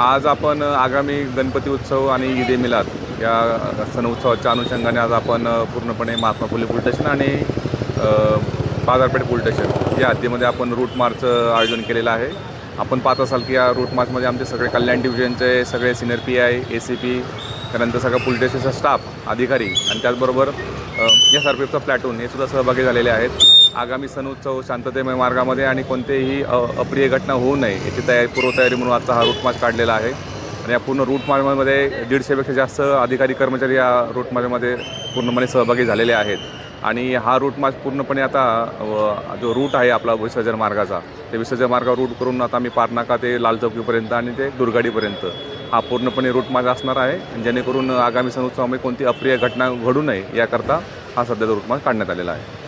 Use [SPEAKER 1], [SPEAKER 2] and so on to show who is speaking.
[SPEAKER 1] आज आपण आगामी गणपती उत्सव आणि ईदे मिलाद या सण उत्सवाच्या अनुषंगाने आज आपण पूर्णपणे महात्मा फुले पोलीस स्टेशन आणि बाजारपेठ पोलीस स्टेशन या हद्दीमध्ये आपण रूट मार्चचं आयोजन केलेलं आहे. आपण पाहत असाल की या रूट मार्चमध्ये आमचे सगळे कल्याण डिव्हिजनचे सगळे senior P I A C P त्यानंतर सगळं पोलीस स्टेशनचा स्टाफ अधिकारी आणि त्याचबरोबर एस आर पी एफचा प्लॅटून हे सुद्धा सहभागी झालेले आहेत. आगामी सण उत्सव शांततेमय मार्गामध्ये आणि कोणतेही अ, अप्रिय घटना होऊ नये याची तयारी पूर्वतयारी म्हणून आजचा हा रूटमार्च काढलेला आहे. आणि या पूर्ण रूट मार्चमध्ये दीडशेपेक्षा जास्त अधिकारी कर्मचारी या रूट पूर्णपणे सहभागी झालेले आहेत. आणि हा रूट मार्च पूर्णपणे आता जो रूट आहे आपला विसर्जन मार्गाचा ते विसर्जन मार्गावर रूट करून आता आम्ही पारनाका ते लाल चौकीपर्यंत आणि ते दुर्गाडीपर्यंत हा पूर्णपणे रूट माझा असणार आहे. आणि जेणेकरून आगामी सण उत्सवामध्ये कोणती अप्रिय घटना घडू नये याकरता हा सध्याचा रूटमार्ग काढण्यात आलेला आहे.